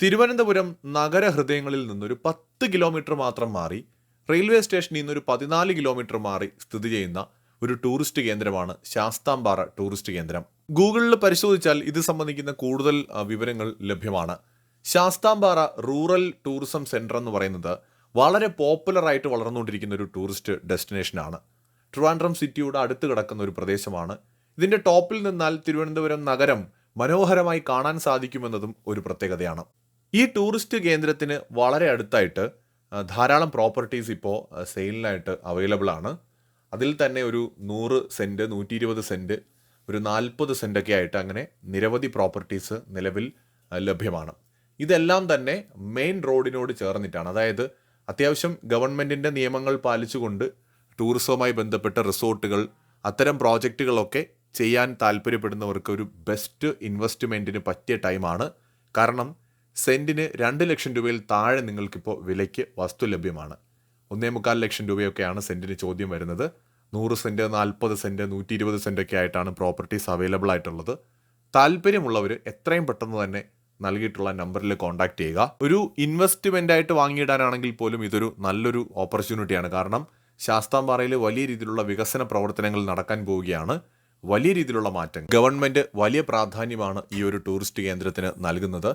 തിരുവനന്തപുരം നഗരഹൃദയങ്ങളിൽ നിന്നൊരു പത്ത് കിലോമീറ്റർ മാത്രം മാറി റെയിൽവേ സ്റ്റേഷനിൽ നിന്നൊരു പതിനാല് കിലോമീറ്റർ മാറി സ്ഥിതി ചെയ്യുന്ന ഒരു ടൂറിസ്റ്റ് കേന്ദ്രമാണ് ശാസ്താംപാറ ടൂറിസ്റ്റ് കേന്ദ്രം. ഗൂഗിളിൽ പരിശോധിച്ചാൽ ഇത് സംബന്ധിക്കുന്ന കൂടുതൽ വിവരങ്ങൾ ലഭ്യമാണ്. ശാസ്താംപാറ റൂറൽ ടൂറിസം സെന്റർ എന്ന് പറയുന്നത് വളരെ പോപ്പുലറായിട്ട് വളർന്നുകൊണ്ടിരിക്കുന്ന ഒരു ടൂറിസ്റ്റ് ഡെസ്റ്റിനേഷനാണ് ട്രിവാൻഡ്രം സിറ്റിയുടെ അടുത്ത് കിടക്കുന്ന ഒരു പ്രദേശമാണ്. ഇതിന്റെ ടോപ്പിൽ നിന്നാൽ തിരുവനന്തപുരം നഗരം മനോഹരമായി കാണാൻ സാധിക്കുമെന്നതും ഒരു പ്രത്യേകതയാണ്. ഈ ടൂറിസ്റ്റ് കേന്ദ്രത്തിന് വളരെ അടുത്തായിട്ട് ധാരാളം പ്രോപ്പർട്ടീസ് ഇപ്പോൾ സെയിലിനായിട്ട് അവൈലബിൾ ആണ് അതിൽ തന്നെ ഒരു നൂറ് സെന്റ് നൂറ്റി ഇരുപത് സെന്റ് ഒരു നാൽപ്പത് സെന്റൊക്കെ ആയിട്ട് അങ്ങനെ നിരവധി പ്രോപ്പർട്ടീസ് നിലവിൽ ലഭ്യമാണ്. ഇതെല്ലാം തന്നെ മെയിൻ റോഡിനോട് ചേർന്നിട്ടാണ്. അതായത് അത്യാവശ്യം ഗവൺമെന്റിന്റെ നിയമങ്ങൾ പാലിച്ചുകൊണ്ട് ടൂറിസവുമായി ബന്ധപ്പെട്ട റിസോർട്ടുകൾ അത്തരം പ്രോജക്റ്റുകളൊക്കെ ചെയ്യാൻ താല്പര്യപ്പെടുന്നവർക്ക് ഒരു ബെസ്റ്റ് ഇൻവെസ്റ്റ്മെന്റിന് പറ്റിയ ടൈമാണ് കാരണം സെന്റിന് രണ്ട് ലക്ഷം രൂപയിൽ താഴെ നിങ്ങൾക്കിപ്പോൾ വിലയ്ക്ക് വസ്തു ലഭ്യമാണ്. ഒന്നേ മുക്കാൽ ലക്ഷം രൂപയൊക്കെയാണ് സെന്റിന് ചോദ്യം വരുന്നത്. നൂറ് സെന്റ് നാൽപ്പത് സെന്റ് നൂറ്റി ഇരുപത് സെന്റൊക്കെ ആയിട്ടാണ് പ്രോപ്പർട്ടീസ് അവൈലബിൾ ആയിട്ടുള്ളത്. താല്പര്യമുള്ളവർ എത്രയും പെട്ടെന്ന് തന്നെ നൽകിയിട്ടുള്ള നമ്പറിൽ കോൺടാക്ട് ചെയ്യുക. ഒരു ഇൻവെസ്റ്റ്മെന്റ് ആയിട്ട് വാങ്ങിയിടാനാണെങ്കിൽ പോലും ഇതൊരു നല്ലൊരു ഓപ്പർച്യൂണിറ്റിയാണ്. കാരണം ശാസ്താംപാറയിൽ വലിയ രീതിയിലുള്ള വികസന പ്രവർത്തനങ്ങൾ നടക്കാൻ പോവുകയാണ്. വലിയ രീതിയിലുള്ള മാറ്റം ഗവൺമെന്റ് വലിയ പ്രാധാന്യമാണ് ഈ ഒരു ടൂറിസ്റ്റ് കേന്ദ്രത്തിന് നൽകുന്നത്.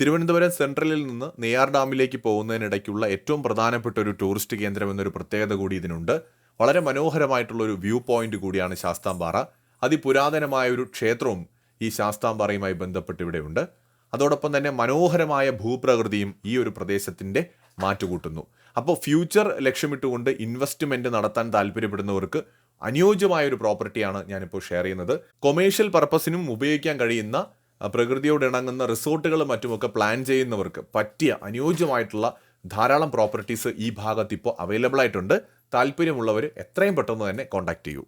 തിരുവനന്തപുരം സെൻട്രലിൽ നിന്ന് നെയ്യാർ ഡാമിലേക്ക് പോകുന്നതിനിടയ്ക്കുള്ള ഏറ്റവും പ്രധാനപ്പെട്ട ഒരു ടൂറിസ്റ്റ് കേന്ദ്രം എന്നൊരു പ്രത്യേകത കൂടി ഇതിനുണ്ട്. വളരെ മനോഹരമായിട്ടുള്ള ഒരു വ്യൂ പോയിന്റ് കൂടിയാണ് ശാസ്താംപാറ. അതിപുരാതനമായ ഒരു ക്ഷേത്രവും ഈ ശാസ്താംപാറയുമായി ബന്ധപ്പെട്ട് ഇവിടെയുണ്ട് അതോടൊപ്പം തന്നെ മനോഹരമായ ഭൂപ്രകൃതിയും ഈ ഒരു പ്രദേശത്തിന്റെ മാറ്റുകൂട്ടുന്നു. അപ്പോൾ ഫ്യൂച്ചർ ലക്ഷ്യമിട്ടുകൊണ്ട് ഇൻവെസ്റ്റ്മെന്റ് നടത്താൻ താല്പര്യപ്പെടുന്നവർക്ക് അനുയോജ്യമായ ഒരു പ്രോപ്പർട്ടിയാണ് ഞാനിപ്പോൾ ഷെയർ ചെയ്യുന്നത്. കൊമേഴ്ഷ്യൽ പർപ്പസിനും ഉപയോഗിക്കാൻ കഴിയുന്ന പ്രകൃതിയോട് ഇണങ്ങുന്ന റിസോർട്ടുകളും മറ്റുമൊക്കെ പ്ലാൻ ചെയ്യുന്നവർക്ക് പറ്റിയ അനുയോജ്യമായിട്ടുള്ള ധാരാളം പ്രോപ്പർട്ടീസ് ഈ ഭാഗത്ത് ഇപ്പോൾ അവൈലബിൾ ആയിട്ടുണ്ട് താല്പര്യമുള്ളവർ എത്രയും പെട്ടെന്ന് തന്നെ കോൺടാക്ട് ചെയ്യൂ.